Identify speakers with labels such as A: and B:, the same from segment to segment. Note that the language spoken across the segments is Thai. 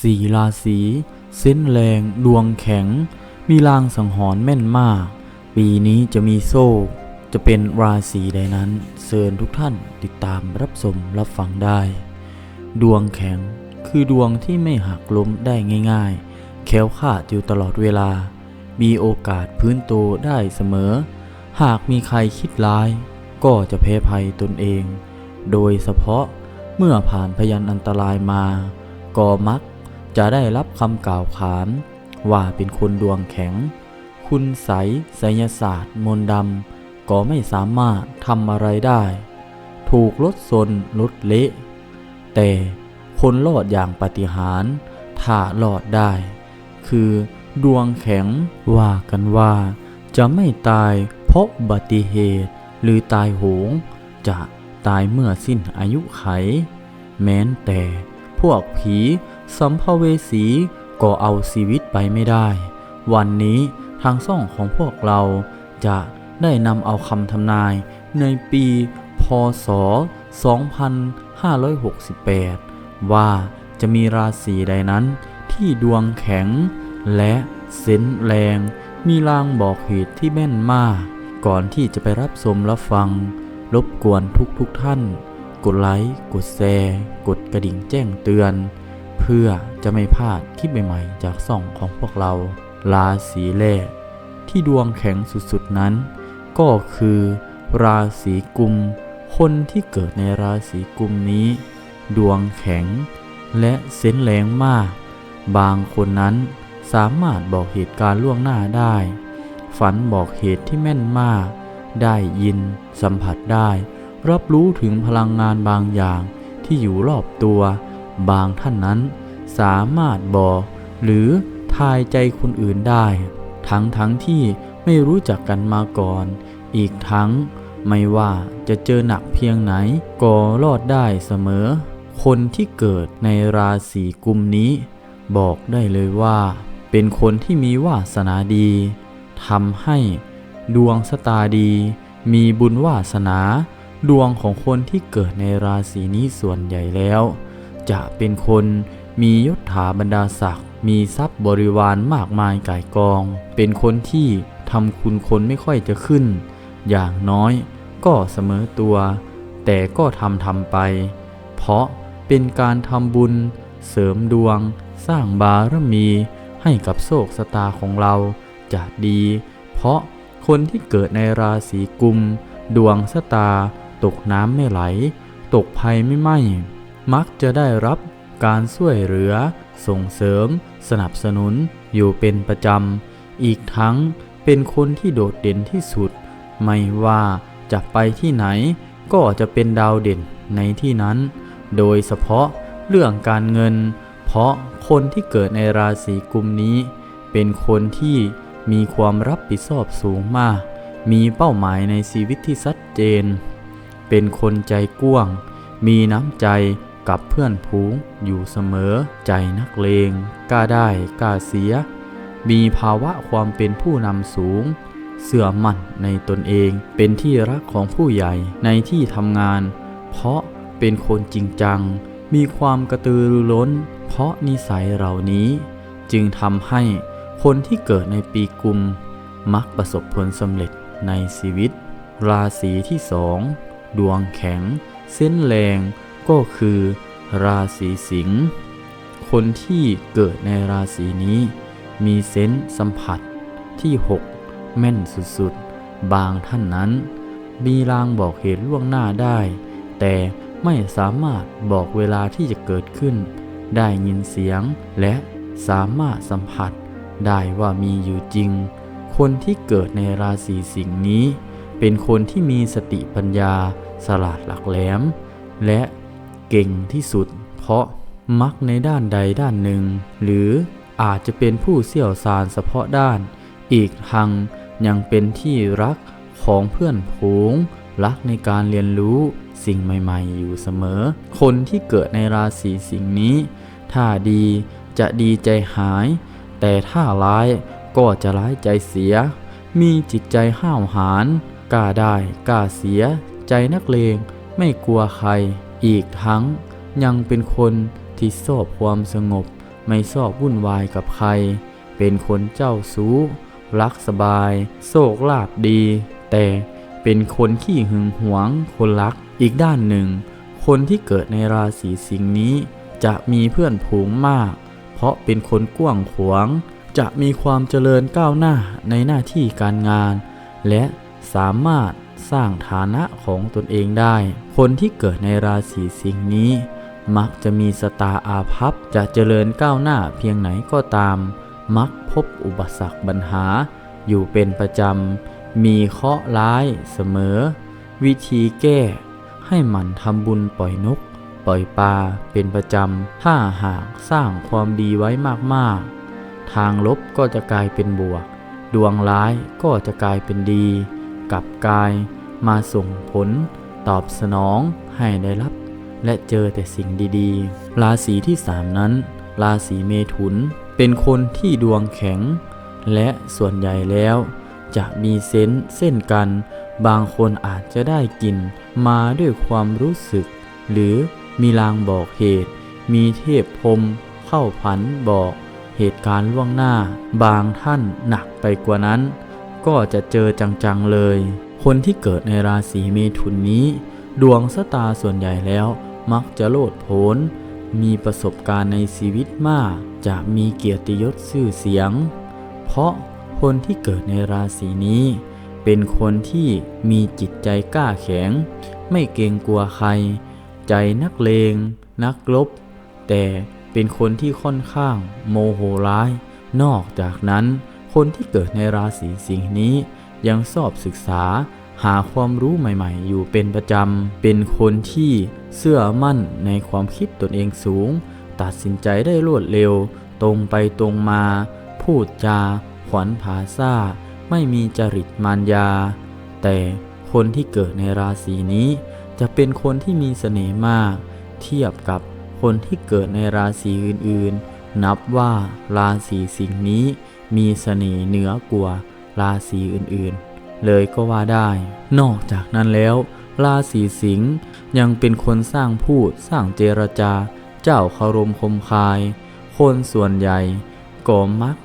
A: สี่ราศีเส้นแรงดวงแข็ง มีลางสังหรณ์แม่นมาก ปีนี้จะมีโซ่จะเป็นราศีใดนั้นเชิญทุกท่านติดตามรับชมรับฟังได้ ดวงแข็งคือดวงที่ไม่หักล้มได้ง่ายๆแคล้วคลาดอยู่ตลอดเวลา มีโอกาสพื้นโตได้เสมอ หากมีใครคิดร้าย ก็จะแพ้ภัยตนเอง โดยเฉพาะเมื่อผ่านพยันอันตรายมา ก็มัก จะได้รับคำกล่าวขาน ว่าเป็นคนดวงแข็ง คุณใสไสยศาสตร์ มนต์ดำ ก็ไม่สามารถทำอะไรได้ ถูกลดซนลดเละ แต่คนรอดอย่างปฏิหารถ้ารอดได้ คือดวงแข็งว่ากันว่า จะไม่ตายเพราะอุบัติเหตุหรือตายโหง จะตายเมื่อสิ้นอายุไข แม้นแต่พวกผี สัมภเวสีก็เอาชีวิตไปไม่ได้ วันนี้ทางซ่องของพวกเราจะได้นำเอาคำทำนายในปีพศ 2568 ว่าจะมีราศีใดนั้นที่ดวงแข็งและเซนแรง มีลางบอกเหตุที่แม่นมาก ก่อนที่จะไปรับชมรับฟัง รบกวนทุกทุกท่าน กดไลค์ กดแชร์ กดกระดิ่งแจ้งเตือน พื่อจะไม่พลาดคลิปใหม่ๆ จากส่องของพวกเราราศีแรกที่ดวงแข็งสุดๆนั้น ก็คือราศีกุม คนที่เกิดในราศีกุมนี้ ดวงแข็ง และเซนแรงมาก บางคนนั้นสามารถบอกเหตุการณ์ล่วงหน้าได้ ฝันบอกเหตุที่แม่นมาก ได้ยินสัมผัสได้ รับรู้ถึงพลังงานบางอย่างที่อยู่รอบตัว บางท่านนั้นสามารถบอกหรือทายใจคนอื่นได้ ทั้งทั้งที่ไม่รู้จักกันมาก่อน อีกทั้งไม่ว่าจะเจอหนักเพียงไหนก็รอดได้เสมอ คนที่เกิดในราศีกุมนี้ บอกได้เลยว่า เป็นคนที่มีวาสนาดีทำให้ดวงสตาดี มีบุญวาสนา ดวงของคนที่เกิดในราศีนี้ส่วนใหญ่แล้ว จะเป็นคนมียศถาบรรดาศักดิ์มีทรัพย์บริวารมากมายก่ายกอง เป็นคนที่ทำคุณคนไม่ค่อยจะขึ้น อย่างน้อยก็เสมอตัว แต่ก็ทำทำไป เพราะเป็นการทำบุญ เสริมดวง สร้างบารมีให้กับโชคสตาของเราจะดี เพราะคนที่เกิดในราศีกุม ดวงสตา ตกน้ำไม่ไหล ตกภัยไม่ไหม มักจะได้รับการช่วยเหลือ ส่งเสริม สนับสนุน อยู่เป็นประจำ อีกทั้งเป็นคนที่โดดเด่นที่สุด ไม่ว่าจะไปที่ไหนก็จะเป็นดาวเด่นในที่นั้น โดยเฉพาะเรื่องการเงิน เพราะคนที่เกิดในราศีกุมนี้ เป็นคนที่มีความรับผิดชอบสูงมาก มีเป้าหมายในชีวิตที่ชัดเจน เป็นคนใจกว้าง มีน้ำใจ กับเพื่อนผูงอยู่เสมอ ใจนักเลงกล้าได้กล้าเสีย มีภาวะความเป็นผู้นำสูง เสื่อมั่นในตนเองเป็นที่รักของผู้ใหญ่ในที่ทำงาน เพราะเป็นคนจริงจัง มีความกระตือรือร้น เพราะนิสัยเหล่านี้ จึงทำให้คนที่เกิดในปีกุม มักประสบผลสำเร็จในชีวิต ราศีที่สองดวงแข็ง เส้นแรง ก็คือราศีสิงห์คนที่เกิดในราศีนี้ มีเซนส์สัมผัสที่ 6 แม่นสุดๆ บางท่านนั้น มีลางบอกเหตุล่วงหน้าได้ แต่ไม่สามารถบอกเวลาที่จะเกิดขึ้น ได้ยินเสียงและสามารถสัมผัสได้ว่ามีอยู่จริง คนที่เกิดในราศีสิงห์นี้ เป็นคนที่มีสติปัญญา สลาดหลักแหลม และ เก่งที่สุด เพราะมักในด้านใดด้านหนึ่ง หรืออาจจะเป็นผู้เสี่ยวชาญเฉพาะด้าน อีกทางยังเป็นที่รักของเพื่อนผูงรักในการเรียนรู้สิ่งใหม่ๆ อยู่เสมอ คนที่เกิดในราศีสิงห์นี้ ถ้าดีจะดีใจหาย แต่ถ้าร้ายก็จะร้ายใจเสีย มีจิตใจห้าวหาญกล้าได้กล้าเสีย ใจนักเลงไม่กลัวใคร อีกทั้งยังเป็นคนที่ชอบความสงบ ไม่ชอบวุ่นวายกับใคร เป็นคนเจ้าสู้รักสบาย โศกลาบดี แต่เป็นคนขี้หึงหวง คนรัก อีกด้านหนึ่ง คนที่เกิดในราศีสิงห์นี้ จะมีเพื่อนผูงมาก เพราะเป็นคนกว้างขวาง จะมีความเจริญก้าวหน้าในหน้าที่การงาน และสามารถ สร้างฐานะของตนเองได้ คนที่เกิดในราศีสิงห์นี้ มักจะมีสตาอาภัพจะเจริญก้าวหน้าเพียงไหนก็ตาม มักพบอุปสรรคปัญหา อยู่เป็นประจำ มีเคราะห์ร้ายเสมอ วิธีแก้ ให้หมั่นทำบุญปล่อยนก ปล่อยปลาเป็นประจำ ถ้าหากสร้างความดีไว้มากๆ ทางลบก็จะกลายเป็นบวก ดวงร้ายก็จะกลายเป็นดี กับกายมาส่งผล ตอบสนองให้ได้รับ และเจอแต่สิ่งดีๆ ราศีที่สามนั้น ราศีเมถุน เป็นคนที่ดวงแข็ง และส่วนใหญ่แล้ว จะมีเซนส์เส้นกัน บางคนอาจจะได้กลิ่นมาด้วยความรู้สึก หรือมีลางบอกเหตุ มีเทพพรมเข้าผันบอกเหตุการณ์ล่วงหน้า บางท่านหนักไปกว่านั้น ก็จะเจอจังๆเลย คนที่เกิดในราศีเมถุนนี้ ดวงสตาส่วนใหญ่แล้วมักจะโลดโผนมีประสบการณ์ในชีวิตมาก จะมีเกียรติยศชื่อเสียง เพราะคนที่เกิดในราศีนี้ เป็นคนที่มีจิตใจกล้าแข็ง ไม่เกรงกลัวใคร ใจนักเลง นักลบ แต่เป็นคนที่ค่อนข้างโมโหร้าย นอกจากนั้น คนที่เกิดในราศีสิงห์นี้ยังชอบศึกษาหาความรู้ใหม่ๆ อยู่เป็นประจำ เป็นคนที่เชื่อมั่นในความคิดตนเองสูง ตัดสินใจได้รวดเร็ว ตรงไปตรงมา พูดจา ขวัญผาซ่าไม่มีจริตมารยา แต่คนที่เกิดในราศีนี้ จะเป็นคนที่มีเสน่ห์มาก เทียบกับคนที่เกิดในราศีอื่นๆ นับว่าราศีสิงห์นี้ มีเสน่ห์เหนือกว่าราศีอื่นๆ เลยก็ว่าได้ นอกจากนั้นแล้ว ราศีสิงห์ยังเป็นคนสร้างพูดสร้างเจรจา เจ้าคารมคมคาย คนส่วนใหญ่ก็มัก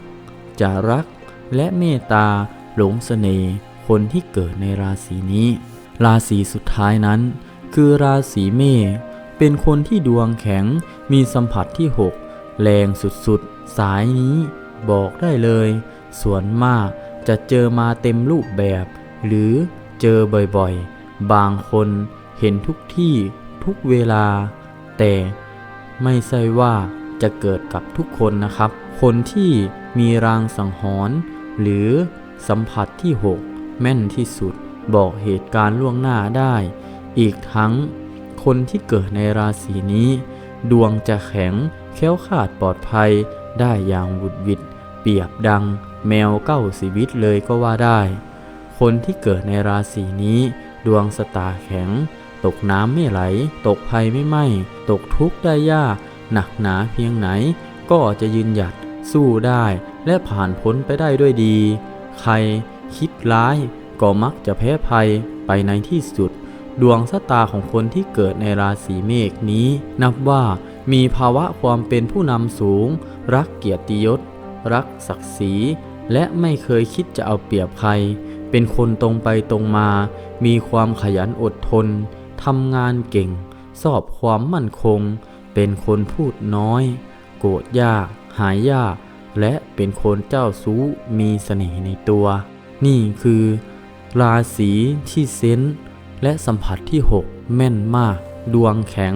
A: จะรักและเมตตาหลงเสน่ห์คนที่เกิดในราศีนี้ ราศีสุดท้ายนั้น คือราศีเมษเป็นคนที่ดวงแข็งมีสัมผัสที่ 6 แรงสุดๆ สายนี้ บอกได้เลย ส่วนมากจะเจอมาเต็มรูปแบบ หรือเจอบ่อยๆ บางคนเห็นทุกที่ทุกเวลา แต่ไม่ใช่ว่าจะเกิดกับทุกคนนะครับ คนที่มีรางสังหรณ์หรือสัมผัสที่ 6 แม่นที่สุดบอกเหตุการณ์ล่วงหน้าได้ อีกทั้ง คนที่เกิดในราศีนี้ ดวงจะแข็งแค้วขาดปลอดภัยได้อย่างบุดวิด เปรียบดังแมวเก้าชีวิตเลยก็ว่าได้ คนที่เกิดในราศีนี้ ดวงสตาแข็ง ตกน้ำไม่ไหล ตกภัยไม่ไหม้ตกทุกข์ได้ยาก หนักหนาเพียงไหน ก็จะยืนหยัดสู้ได้ และผ่านพ้นไปได้ด้วยดี ใครคิดร้ายก็มักจะแพ้ภัยไปในที่สุด ดวงชะตาของคนที่เกิดในราศีเมษนี้ นับว่ามีภาวะความเป็นผู้นำสูง รักเกียรติยศ รักศักดิ์ศรี และไม่เคยคิดจะเอาเปรียบใคร เป็นคนตรงไปตรงมา มีความขยันอดทนทำงานเก่ง สอบความมั่นคง เป็นคนพูดน้อย โกรธยาก หายยาก และเป็นคนเจ้าสู้มีเสน่ห์ในตัว นี่คือ ราศีที่เซนส์และสัมผัสที่ 6 แม่นมาก ดวงแข็ง